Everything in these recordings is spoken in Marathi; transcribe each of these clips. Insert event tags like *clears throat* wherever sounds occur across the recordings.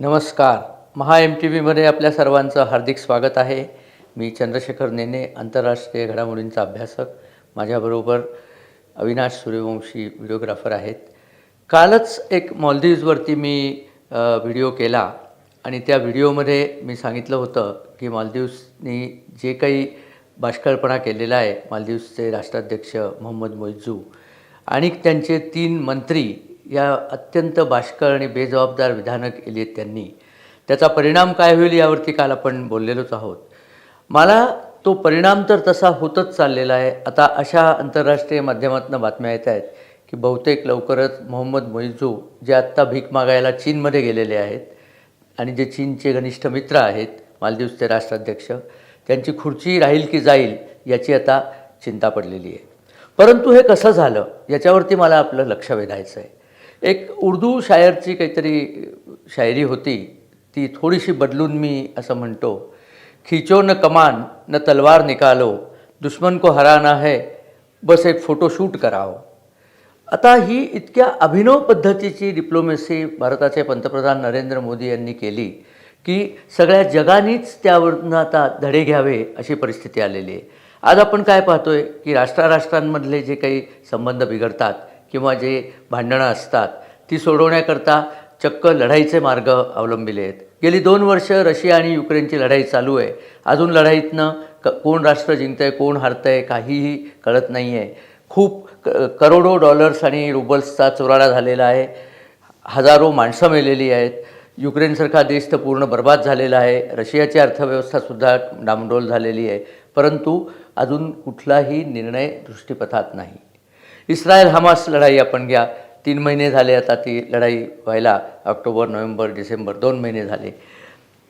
नमस्कार. महा एम टी व्हीमध्ये आपल्या सर्वांचं हार्दिक स्वागत आहे. मी चंद्रशेखर नेने आंतरराष्ट्रीय घडामोडींचा अभ्यासक. माझ्याबरोबर अविनाश सूर्यवंशी व्हिडिओग्राफर आहेत. कालच एक मॉलदीव्जवरती मी व्हिडिओ केला आणि त्या व्हिडिओमध्ये मी सांगितलं होतं की मालदीव्सनी जे काही बाष्कळपणा केलेला आहे मालदीव्सचे राष्ट्राध्यक्ष मोहम्मद मोइजू आणि त्यांचे तीन मंत्री या अत्यंत बाष्कळ आणि बेजबाबदार विधानं केली आहेत त्यांनी. त्याचा परिणाम काय होईल यावरती काल आपण बोललेलोच आहोत. मला तो परिणाम तर तसा होतच चाललेला आहे. आता अशा आंतरराष्ट्रीय माध्यमातून बातम्या येत आहेत की बहुतेक लवकरच मोहम्मद मोईजू जे आत्ता भीक मागायला चीनमध्ये गेलेले आहेत आणि जे चीनचे घनिष्ठ मित्र आहेत मालदीवचे राष्ट्राध्यक्ष त्यांची खुर्ची राहील की जाईल याची आता चिंता पडलेली आहे. परंतु हे कसं झालं याच्यावरती मला आपलं लक्ष वेधायचं आहे एक उर्दू शायरची काहीतरी शायरी होती. ती थोडीशी बदलून मी असं म्हणतो खिचो न कमान न तलवार निकालो दुश्मन को हराना है बस एक फोटोशूट कराओ. आता ही इतक्या अभिनव पद्धतीची डिप्लोमेसी भारताचे पंतप्रधान नरेंद्र मोदी यांनी केली की सगळ्या जगानेच त्यावरून आता धडे घ्यावे अशी परिस्थिती आलेली आहे. आज आपण काय पाहतोय की राष्ट्राराष्ट्रांमधले जे काही संबंध बिघडतात किंवा जे भांडणं असतात ती सोडवण्याकरता चक्क लढाईचे मार्ग अवलंबिले आहेत. गेली दोन वर्ष रशिया आणि युक्रेनची लढाई चालू आहे. अजून लढाईतनं क कोण राष्ट्र जिंकतंय कोण हारतंय काहीही कळत नाही आहे खूप क करोडो डॉलर्स आणि रुबल्सचा चुराडा झालेला आहे. हजारो माणसं मेलेली आहेत. युक्रेनसारखा देश तर पूर्ण बर्बाद झालेला आहे. रशियाची अर्थव्यवस्थासुद्धा डामडोल झालेली आहे. परंतु अजून कुठलाही निर्णय दृष्टीपथात नाही. इस्रायल हमास लढाई आपण घ्या. तीन महिने झाले आता ती लढाई व्हायला. ऑक्टोबर नोव्हेंबर डिसेंबर दोन महिने झाले.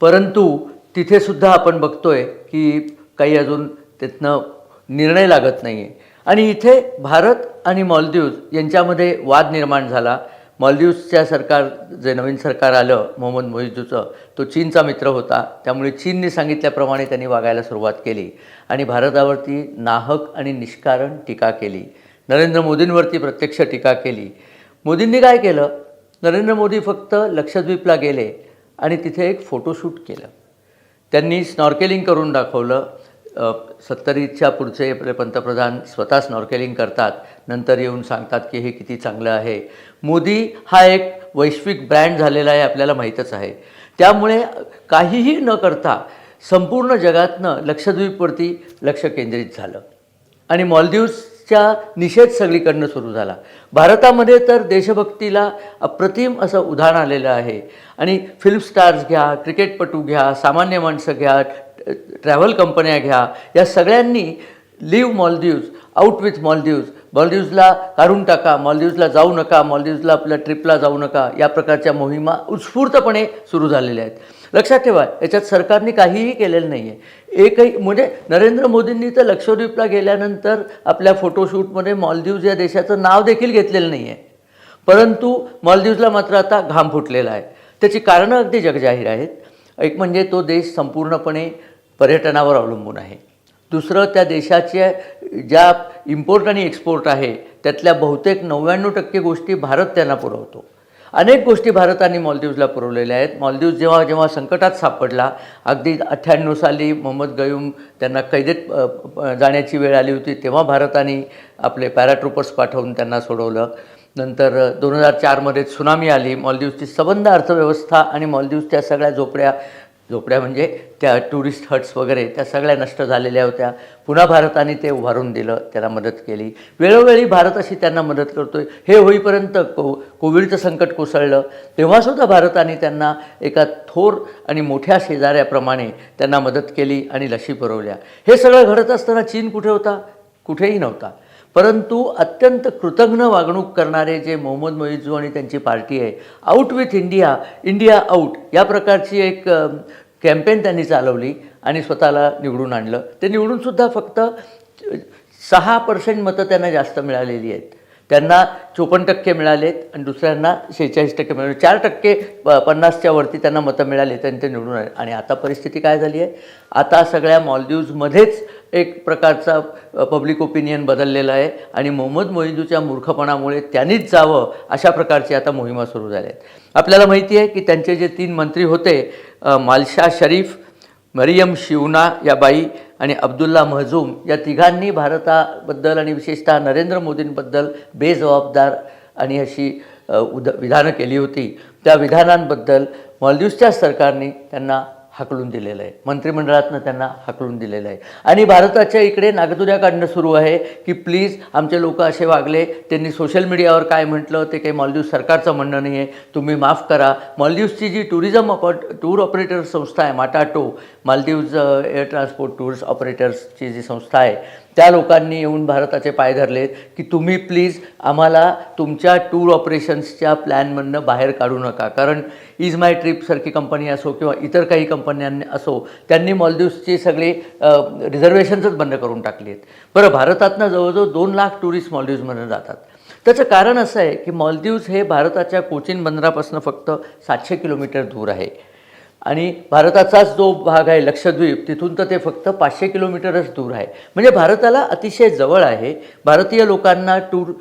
परंतु तिथेसुद्धा आपण बघतोय की काही अजून तिथनं निर्णय लागत नाही आहे आणि इथे भारत आणि मॉलदीव्ज यांच्यामध्ये वाद निर्माण झाला. मालदीव्जच्या सरकार जे नवीन सरकार आलं मोहम्मद मोहिजूचं तो चीनचा मित्र होता. त्यामुळे चीनने सांगितल्याप्रमाणे त्यांनी वागायला सुरुवात केली. आणि भारतावरती नाहक आणि निष्कारण टीका केली. नरेंद्र मोदींवरती प्रत्यक्ष टीका केली. मोदींनी काय केलं? नरेंद्र मोदी फक्त लक्षद्वीपला गेले आणि तिथे एक फोटोशूट केलं. त्यांनी स्नॉर्केलिंग करून दाखवलं. सत्तरीच्या पुढचे आपले पंतप्रधान स्वतः स्नॉर्केलिंग करतात. नंतर येऊन सांगतात की हे किती चांगलं आहे. मोदी हा एक वैश्विक ब्रँड झालेला आहे आपल्याला माहीतच आहे. त्यामुळे काहीही न करता संपूर्ण जगातनं लक्षद्वीपवरती लक्ष केंद्रित झालं. आणि च्या निषेध सगळीकडनं सुरू झाला. भारतामध्ये तर देशभक्तीला अप्रतिम असं उधाण आलेलं आहे. आणि फिल्म स्टार्स घ्या क्रिकेटपटू घ्या सामान्य माणसं घ्या ट्रॅव्हल कंपन्या घ्या या सगळ्यांनी leave Maldives out with Maldives मॉलदीव्जला काढून टाका मॉलदीव्जला जाऊ नका मॉलदीव्जला आपल्या ट्रिपला जाऊ नका या प्रकारच्या मोहिमा उत्स्फूर्तपणे सुरू झालेल्या आहेत. लक्षात ठेवा याच्यात सरकारने काहीही केलेलं नाही आहे एकही म्हणजे नरेंद्र मोदींनी तर लक्षद्वीपला गेल्यानंतर आपल्या फोटोशूटमध्ये मॉलदीव्ज या देशाचं नाव देखील घेतलेलं नाही आहे परंतु मॉलदीव्जला मात्र आता घाम फुटलेला आहे. त्याची कारणं अगदी जगजाहीर आहेत. एक म्हणजे तो देश संपूर्णपणे पर्यटनावर अवलंबून आहे. दुसरं त्या देशाच्या ज्या इम्पोर्ट आणि एक्सपोर्ट आहे त्यातल्या बहुतेक नव्याण्णव टक्के गोष्टी भारत त्यांना पुरवतो. अनेक गोष्टी भारताने मॉलदीव्जला पुरवलेल्या आहेत. मॉलदीव्ज जेव्हा जेव्हा संकटात सापडला अगदी अठ्ठ्याण्णव साली मोहम्मद गयूम त्यांना कैदेत जाण्याची वेळ आली होती तेव्हा भारताने आपले पॅराट्रुपर्स पाठवून त्यांना सोडवलं. नंतर दोन हजार चारमध्ये सुनामी आली. मॉलदीव्सची सबंध अर्थव्यवस्था आणि मॉलदीवच्या सगळ्या झोपड्या झोपड्या म्हणजे त्या टुरिस्ट हट्स वगैरे त्या सगळ्या नष्ट झालेल्या होत्या. पुन्हा भारताने ते उभारून दिलं त्याला मदत केली. वेळोवेळी भारत अशी त्यांना मदत करतोय. हे होईपर्यंत को कोविडचं संकट कोसळलं. तेव्हासुद्धा भारताने त्यांना एका थोर आणि मोठ्या शेजाऱ्याप्रमाणे त्यांना मदत केली आणि लशी पुरवल्या. हे सगळं घडत असताना चीन कुठे होता? कुठेही नव्हता. परंतु अत्यंत कृतज्ञ वागणूक करणारे जे मोहम्मद मोईजू आणि त्यांची पार्टी आहे out with India India out या प्रकारची एक कॅम्पेन त्यांनी चालवली आणि स्वतःला निवडून आणलं. ते निवडूनसुद्धा फक्त सहा पर्सेंट मतं त्यांना जास्त मिळालेली आहेत. त्यांना चोपन्न टक्के मिळालेत आणि दुसऱ्यांना शेहेचाळीस टक्के मिळाले. चार टक्के प- पन्नासच्या वरती त्यांना मतं मिळाली आणि ते निवडून आले. आणि आता परिस्थिती काय झाली आहे? आता सगळ्या मॉलदीव्जमध्येच एक प्रकारचा पब्लिक ओपिनियन बदललेला आहे आणि मोहम्मद मोहिंदूच्या मूर्खपणामुळे त्यांनीच जावं अशा प्रकारची आता मोहिमा सुरू झाल्या आहेत. आपल्याला माहिती आहे की त्यांचे जे तीन मंत्री होते मालशा शरीफ मरियम शिवना या बाई आणि अब्दुल्ला महजूम या तिघांनी भारताबद्दल आणि विशेषतः नरेंद्र मोदींबद्दल बेजबाबदार आणि अशी उद विधानं केली होती. त्या विधानांबद्दल मालदीवच्या सरकारने त्यांना हाकलून दिलेलं आहे. मंत्रिमंडळातनं त्यांना हाकलून दिलेलं आहे. आणि भारताच्या इकडे नागदुऱ्या काढणं सुरू आहे की प्लीज आमचे लोक असे वागले त्यांनी सोशल मीडियावर काय म्हटलं ते काही मालदीव सरकारचं म्हणणं नाही आहे तुम्ही माफ करा. मालदीवची जी टुरिझम ऑप टूर ऑपरेटर संस्था आहे MATATO Maldives air transport tours ऑपरेटर्सची जी संस्था आहे त्या लोकांनी येऊन भारताचे पाय धरलेत की तुम्ही प्लीज आम्हाला तुमच्या टूर ऑपरेशन्सच्या प्लॅनमधनं बाहेर काढू नका. कारण इज माय ट्रिपसारखी कंपनी असो किंवा इतर काही कंपन्यांनी असो त्यांनी मॉलदीव्सची सगळी रिझर्वेशन्सच बंद करून टाकली आहेत. बरं भारतातनं जवळजवळ दोन लाख टुरिस्ट मॉलदीव्समध्ये जातात. त्याचं कारण असं आहे की मॉलदीव्स हे भारताच्या कोचीन बंदरापासून फक्त सातशे किलोमीटर दूर आहे. आणि भारताचाच जो भाग आहे लक्षद्वीप तिथून तर ते फक्त पाचशे किलोमीटरच दूर आहे. म्हणजे भारताला अतिशय जवळ आहे. भारतीय लोकांना टूर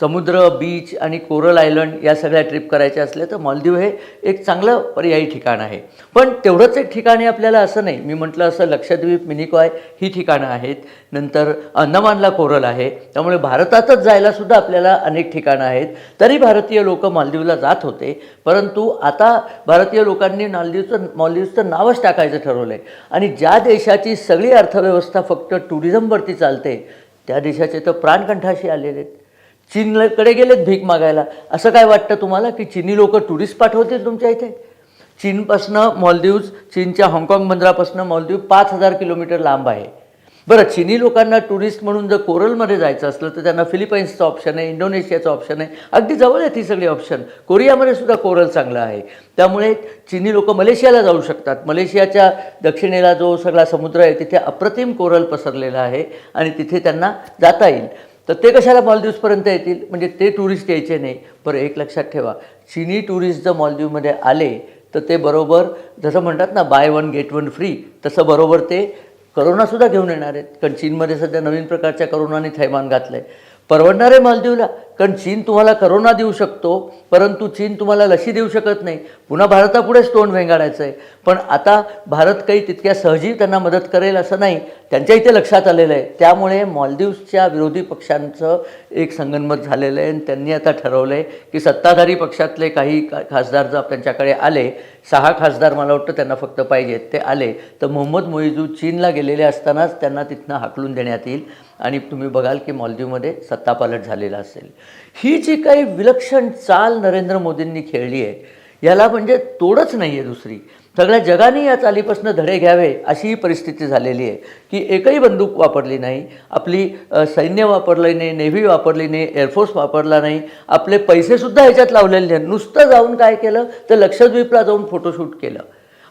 समुद्र बीच आणि कोरल आयलंड या सगळ्या ट्रिप करायच्या असल्या तर मालदीव हे एक चांगलं पर्यायी ठिकाण आहे. पण तेवढंच एक ठिकाण आहे आपल्याला असं नाही. मी म्हटलं असं लक्षद्वीप मिनिकॉय ही ठिकाणं आहेत. नंतर अंदमानला कोरल आहे. त्यामुळे भारतातच जायलासुद्धा आपल्याला अनेक ठिकाणं आहेत. तरी भारतीय लोक मालदीवला जात होते. परंतु आता भारतीय लोकांनी मालदीवचं मालदीवचं नावच टाकायचं ठरवलं आहे आणि ज्या देशाची सगळी अर्थव्यवस्था फक्त टुरिझमवरती चालते त्या देशाचे तर प्राणकंठाशी आलेले आहेत. चीनकडे गेलेत भीक मागायला. असं काय वाटतं तुम्हाला की चीनी लोक टुरिस्ट पाठवतील तुमच्या इथे? चीनपासनं मॉलदीव्ज चीनच्या हाँगकाँग बंदरापासनं मॉलदीव पाच हजार किलोमीटर लांब आहे. बरं चिनी लोकांना टुरिस्ट म्हणून जर कोरलमध्ये जायचं असलं तर त्यांना फिलिपाईन्सचं ऑप्शन आहे इंडोनेशियाचं ऑप्शन आहे. अगदी जवळ आहेत ही सगळी ऑप्शन कोरियामध्ये सुद्धा कोरल चांगलं आहे. त्यामुळे चिनी लोक मलेशियाला जाऊ शकतात. मलेशियाच्या दक्षिणेला जो सगळा समुद्र आहे तिथे अप्रतिम कोरल पसरलेला आहे आणि तिथे त्यांना जाता येईल. तर ते कशाला मॉलदीवपर्यंत येतील? म्हणजे ते टुरिस्ट यायचे नाही. बरं एक लक्षात ठेवा. चिनी टुरिस्ट जर मालदीवमध्ये आले तर ते बरोबर जसं म्हणतात ना buy one get one free तसं बरोबर ते करोनासुद्धा घेऊन येणार आहेत. कारण चीनमध्ये सध्या नवीन प्रकारच्या करोनाने थैमान घातलं आहे परवडणार आहे मालदीवला कारण चीन तुम्हाला करोना देऊ शकतो परंतु चीन तुम्हाला लशी देऊ शकत नाही. पुन्हा भारतापुढेच तोंड वेंगाडायचं आहे. पण आता भारत काही तितक्या सहजी त्यांना मदत करेल असं नाही. त्यांच्या इथे लक्षात आलेलं आहे. त्यामुळे मॉलदीव्सच्या विरोधी पक्षांचं एक संगनमत झालेलं आहे. आणि त्यांनी आता ठरवलं आहे की सत्ताधारी पक्षातले काही का खासदार जर त्यांच्याकडे आले सहा खासदार मला वाटतं त्यांना फक्त पाहिजेत ते आले तर मोहम्मद मोईजू चीनला गेलेले असतानाच त्यांना तिथनं हाकलून देण्यात येईल. आणि तुम्ही बघाल की मॉलदीवमध्ये सत्तापालट झालेला असेल. ही जी काही विलक्षण चाल नरेंद्र मोदींनी खेळली आहे याला म्हणजे तोडच नाही आहे दुसरी. सगळ्या जगाने या चालीपासून धडे घ्यावे अशी ही परिस्थिती झालेली आहे की एकही बंदूक वापरली नाही आपली सैन्य वापरलं नाही नेव्ही वापरली नाही एअरफोर्स वापरला नाही आपले पैसेसुद्धा ह्याच्यात लावलेले नाही नुसतं जाऊन काय केलं? तर लक्षद्वीपला जाऊन फोटोशूट केलं.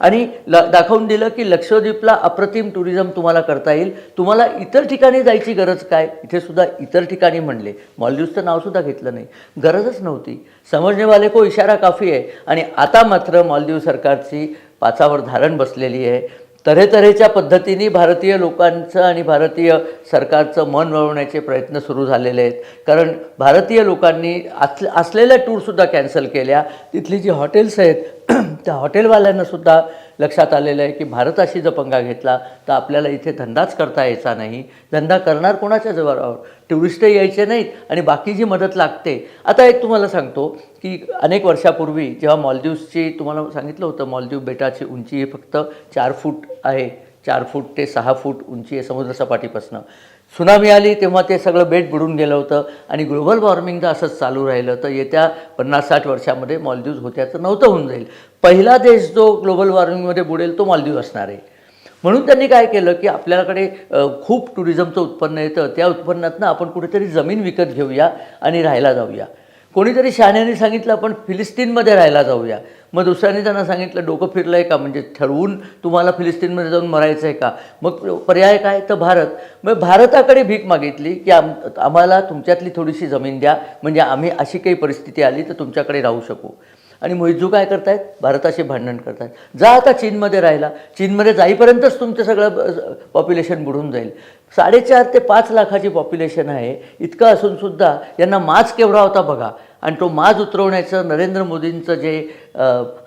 आणि ल दाखवून दिलं की लक्षद्वीपला अप्रतिम टुरिझम तुम्हाला करता येईल. तुम्हाला इतर ठिकाणी जायची गरज काय? इथे सुद्धा इतर ठिकाणी म्हणले. मॉलदीवचं नावसुद्धा घेतलं नाही. गरजच नव्हती. समजणेवाले को इशारा काफी आहे. आणि आता मात्र मालदीव सरकारची पाचावर धारण बसलेली आहे. तऱ्हेतऱ्हेच्या पद्धतीने भारतीय लोकांचं आणि भारतीय सरकारचं मन वळवण्याचे प्रयत्न सुरू झालेले आहेत. कारण भारतीय लोकांनी आस असलेल्या टूरसुद्धा कॅन्सल केल्या. तिथली जी हॉटेल्स आहेत *clears throat* त्या हॉटेलवाल्यांनासुद्धा लक्षात आलेलं आहे की भारताशी जर पंगा घेतला तर आपल्याला इथे धंदाच करता यायचा नाही. धंदा करणार कोणाच्या जवळ? टुरिस्टही यायचे नाहीत आणि बाकी जी मदत लागते. आता एक तुम्हाला सांगतो की अनेक वर्षापूर्वी जेव्हा मॉलदीवची तुम्हाला सांगितलं होतं मॉलदीव बेटाची उंची ही फक्त चार फूट आहे. चार फूट ते सहा फूट उंची आहे समुद्रसपाटीपासनं सुनामी आली तेव्हा ते सगळं बेट बुडून गेलं होतं आणि ग्लोबल वॉर्मिंग जर असंच चालू राहिलं तर येत्या पन्नास साठ वर्षामध्ये मॉलदीव्ज होत्याचं नव्हतं होऊन जाईल. पहिला देश जो ग्लोबल वॉर्मिंगमध्ये बुडेल तो मॉलदीव असणार आहे. म्हणून त्यांनी काय केलं की आपल्याकडे खूप टुरिझमचं उत्पन्न येतं. त्या उत्पन्नातनं आपण कुठेतरी जमीन विकत घेऊया आणि राहायला जाऊया. कोणीतरी शहाण्याने सांगितलं आपण फिलिस्तीनमध्ये राहायला जाऊया. मग दुसऱ्याने त्यांना सांगितलं डोकं फिरलं आहे का? म्हणजे ठरवून तुम्हाला फिलिस्तीनमध्ये जाऊन मरायचं आहे का? मग पर्याय काय? तर भारत. मग भारताकडे भीक मागितली की आम आम्हाला तुमच्यातली थोडीशी जमीन द्या. म्हणजे आम्ही अशी काही परिस्थिती आली तर तुमच्याकडे राहू शकू. आणि मोहिजू काय करतायत? भारताशी भांडण करतायत. जा आता चीनमध्ये राहिला. चीनमध्ये जाईपर्यंतच तुमचं सगळं पॉप्युलेशन बुडून जाईल. साडेचार ते पाच लाखाची पॉप्युलेशन आहे. इतकं असूनसुद्धा यांना माज केवढा होता बघा. आणि तो माज उतरवण्याचं नरेंद्र मोदींचं जे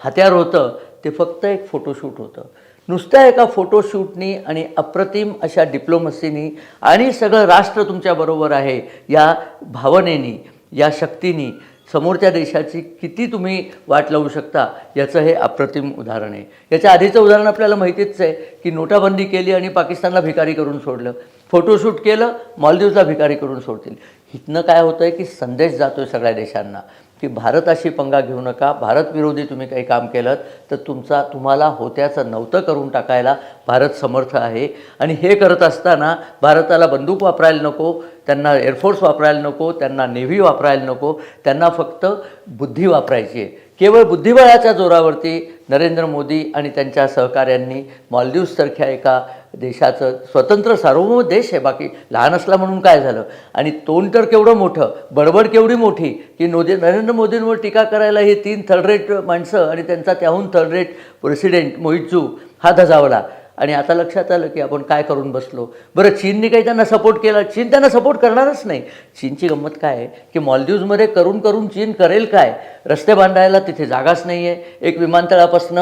हत्यार होतं ते फक्त एक फोटोशूट होतं. नुसत्या एका फोटोशूटनी आणि अप्रतिम अशा डिप्लोमसीनी आणि सगळं राष्ट्र तुमच्याबरोबर आहे या भावनेनी या शक्तीनी समोरच्या देशाची किती तुम्ही वाट लावू शकता याचं हे अप्रतिम उदाहरण आहे. याच्या आधीचं उदाहरण आपल्याला माहितीच आहे की नोटाबंदी केली आणि पाकिस्तानला भिकारी करून सोडलं. फोटोशूट केलं मालदीवचा भिकारी करून सोडतील. इथनं काय होतं आहे की संदेश जातो आहे सगळ्या देशांना की भारताशी पंगा घेऊ नका भारत विरोधी तुम्ही काही काम केलं तर तुमचा तुम्हाला होत्याचं नव्हतं करून टाकायला भारत समर्थ आहे. आणि हे करत असताना भारताला बंदूक वापरायला नको त्यांना एअरफोर्स वापरायला नको त्यांना नेव्ही वापरायला नको त्यांना फक्त बुद्धी वापरायची आहे. केवळ बुद्धिबळाच्या जोरावरती नरेंद्र मोदी आणि त्यांच्या सहकाऱ्यांनी मालदीवसारख्या एका देशाचं स्वतंत्र सार्वभौम देश आहे. बाकी लहान असला म्हणून काय झालं? आणि तोंड तर केवढं मोठं बडबड केवढी मोठी की नोदी नरेंद्र मोदींवर टीका करायला हे तीन थर्ड रेट माणसं आणि त्यांचा त्याहून थर्ड रेट प्रेसिडेंट मोहितजू हा धजावला. आणि आता लक्षात आलं की आपण काय करून बसलो? बरं चीनने काही त्यांना सपोर्ट केला? चीन त्यांना सपोर्ट करणारच नाही. चीनची गंमत काय आहे? की मॉलदीव्जमध्ये करून करून चीन करेल काय? रस्ते बांधायला तिथे जागाच नाही आहे एक विमानतळापासून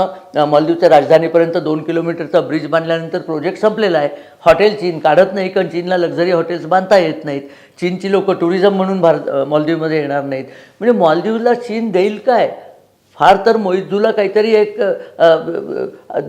मालदीवच्या राजधानीपर्यंत दोन किलोमीटरचा ब्रिज बांधल्यानंतर प्रोजेक्ट संपलेला आहे. हॉटेल चीन काढत नाही कारण चीनला लक्झरी हॉटेल्स बांधता येत नाहीत. चीनची लोकं टुरिझम म्हणून भारत मॉलदीवमध्ये येणार नाहीत. म्हणजे मॉलदीवला चीन देईल काय? फार तर मोहितजूला काहीतरी एक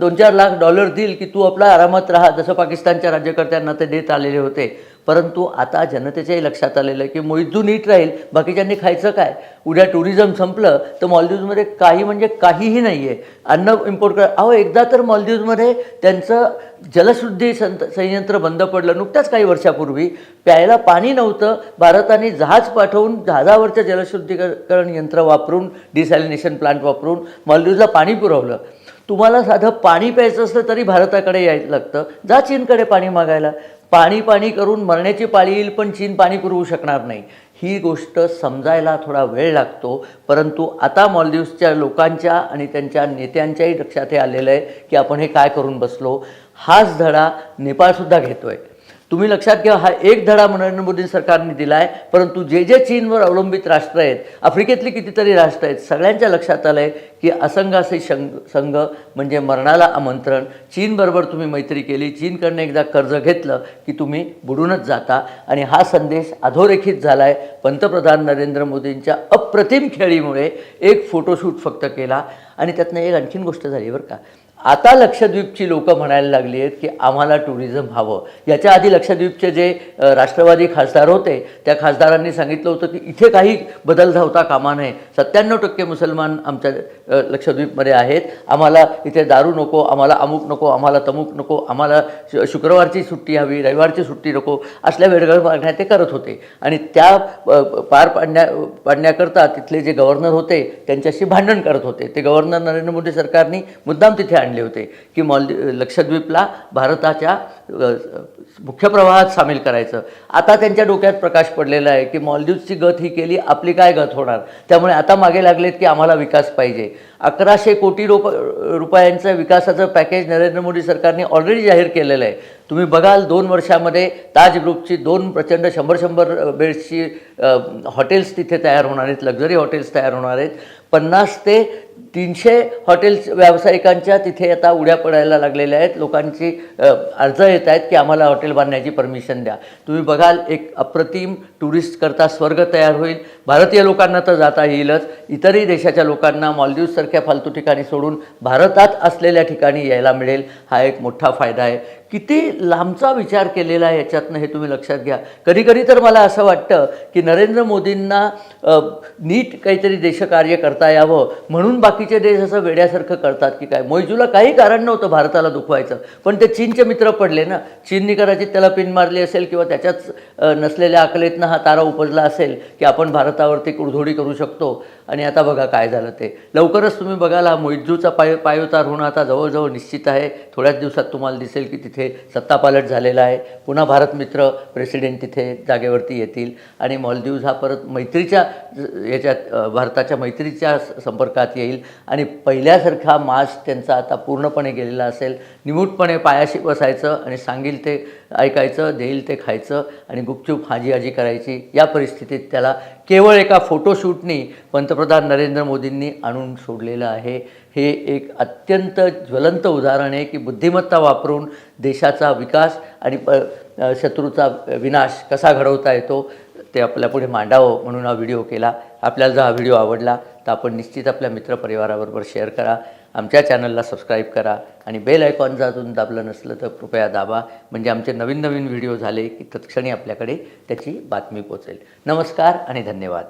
दोन चार लाख डॉलर देईल की तू आपला आरामात राहा जसं पाकिस्तानच्या राज्यकर्त्यांना ते देत आलेले होते. परंतु आता जनतेच्याही लक्षात आलेलं आहे की मोहितजू नीट राहील बाकीच्यांनी खायचं काय? उद्या टुरिझम संपलं तर मॉलदीव्जमध्ये काही म्हणजे काहीही नाही आहे अन्न इम्पोर्ट कर अहो एकदा तर मॉलदीव्जमध्ये त्यांचं जलशुद्धी संत संयंत्र बंद पडलं नुकत्याच काही वर्षापूर्वी. प्यायला पाणी नव्हतं भारताने जहाज पाठवून जहाजावरचं जलशुद्धीकरण यंत्र वापरून डिसॅलिनेशन प्लांट वापरून मॉलदीवला पाणी पुरवलं. तुम्हाला साधं पाणी प्यायचं असलं तरी भारताकडे यायला लागतं. जा चीनकडे पाणी मागायला. पाणी पाणी करून मरण्याची पाळी येईल पण चीन पाणी पुरवू शकणार नाही. ही गोष्ट समजायला थोडा वेळ लागतो परंतु आता मॉलदीव्सच्या लोकांच्या आणि त्यांच्या नेत्यांच्याही लक्षात हे आलेलं आहे की आपण हे काय करून बसलो. हाच धडा नेपाळसुद्धा घेतो आहे तुम्ही लक्षात घ्या हा एक धडा नरेंद्र मोदी सरकारने दिला आहे परंतु जे जे चीनवर अवलंबित राष्ट्र आहेत आफ्रिकेतली कितीतरी राष्ट्र आहेत सगळ्यांच्या लक्षात आलं आहे की असंघाचे संघ संघ म्हणजे मरणाला आमंत्रण. चीनबरोबर तुम्ही मैत्री केली चीनकडनं एकदा कर्ज घेतलं की तुम्ही बुडूनच जाता. आणि हा संदेश अधोरेखित झाला आहे पंतप्रधान नरेंद्र मोदींच्या अप्रतिम खेळीमुळे एक फोटोशूट फक्त केला. आणि त्यातनं एक आणखीन गोष्ट झाली बरं का. आता लक्षद्वीपची लोकं म्हणायला लागली आहेत की आम्हाला टुरिझम हवं. याच्या आधी लक्षद्वीपचे जे राष्ट्रवादी खासदार होते त्या खासदारांनी सांगितलं होतं की इथे काही बदल धावता कामा नये. सत्त्याण्णव टक्के मुसलमान आमच्या लक्षद्वीपमध्ये आहेत. आम्हाला इथे दारू नको आम्हाला अमुक नको आम्हाला तमुक नको आम्हाला शुक्रवारची सुट्टी हवी रविवारची सुट्टी नको असल्या वेळगळ मागण्या ते करत होते. आणि त्या पार पाडण्या पाडण्याकरता तिथले जे गव्हर्नर होते त्यांच्याशी भांडण करत होते. ते गव्हर्नर नरेंद्र मोदी सरकारने मुद्दाम तिथे आणले होते की मॉलदी लक्षद्वीपला भारताच्या मुख्य प्रवाहात सामील करायचं. आता त्यांच्या डोक्यात प्रकाश पडलेला आहे की मॉलदीवची गत ही केली आपली काय गत होणार? त्यामुळे आता मागे लागलेत की आम्हाला विकास पाहिजे. अकराशे कोटी रुप रुपयांचं विकासाचं पॅकेज नरेंद्र मोदी सरकारने ऑलरेडी जाहीर केलेलं आहे. तुम्ही बघाल दोन वर्षामध्ये ताज ग्रुपची दोन प्रचंड शंभर शंभर बेड्सची हॉटेल्स तिथे तयार होणार आहेत लक्झरी हॉटेल्स तयार होणार आहेत. पन्नास ते तीनशे हॉटेल्स व्यावसायिकांच्या तिथे आता उड्या पडायला लागलेल्या आहेत. लोकांची अर्ज येत आहेत की आम्हाला हॉटेल बांधण्याची परमिशन द्या. तुम्ही बघाल एक अप्रतिम टुरिस्ट करता स्वर्ग तयार होईल. भारतीय लोकांना तर जाता येईलच. इतरही देशाच्या लोकांना मालदीवसारख्या फालतू ठिकाणी सोडून भारतात असलेल्या ठिकाणी यायला मिळेल. हा एक मोठा फायदा आहे. किती लांबचा विचार केलेला आहे याच्यातनं हे तुम्ही लक्षात घ्या. कधी कधी तर मला असं वाटतं की नरेंद्र मोदींना नीट काहीतरी देशकार्य करता यावं म्हणून बाकीचे देश असं वेड्यासारखं करतात की काय? मोयजूला काही कारण नव्हतं भारताला दुखवायचं. पण ते चीनचे मित्र पडले ना चीननी कदाचित त्याला पिन मारली असेल किंवा त्याच्याच नसलेल्या अकलेतनं हा तारा उपजला असेल की आपण भारतावरती कुरधोडी करू शकतो. आणि आता बघा काय झालं ते. लवकरच तुम्ही बघाल हा मोहितजूचा पाय पायोतार होणं आता जवळजवळ निश्चित आहे. थोड्याच दिवसात तुम्हाला दिसेल की तिथे सत्तापालट झालेला आहे. पुन्हा भारत मित्र प्रेसिडेंट तिथे जागेवरती येतील. आणि मॉलदीव्ज हा परत मैत्रीच्या याच्यात भारताच्या मैत्रीच्या संपर्कात येईल. आणि पहिल्यासारखा मास त्यांचा आता पूर्णपणे गेलेला असेल. निमूटपणे पायाशी बसायचं आणि सांगील ते ऐकायचं देईल ते खायचं आणि गुपचूप हाजी हाजी करायची. या परिस्थितीत त्याला केवळ एका फोटोशूटनी पंतप्रधान नरेंद्र मोदींनी आणून सोडलेलं आहे. हे एक अत्यंत ज्वलंत उदाहरण आहे की बुद्धिमत्ता वापरून देशाचा विकास आणि प शत्रूचा विनाश कसा घडवता येतो ते आपल्या पुढे मांडावं म्हणून हा व्हिडिओ केला. आपल्याला जर हा व्हिडिओ आवडला तर आपण निश्चित आपल्या मित्रपरिवाराबरोबर शेअर करा. आमच्या चॅनलला सबस्क्राईब करा आणि बेल आयकॉन जर अजून दाबलं नसलं तर कृपया दाबा. म्हणजे आमचे नवीन नवीन व्हिडिओ झाले की तत्क्षणी आपल्याकडे त्याची बातमी पोचेल नमस्कार आणि धन्यवाद.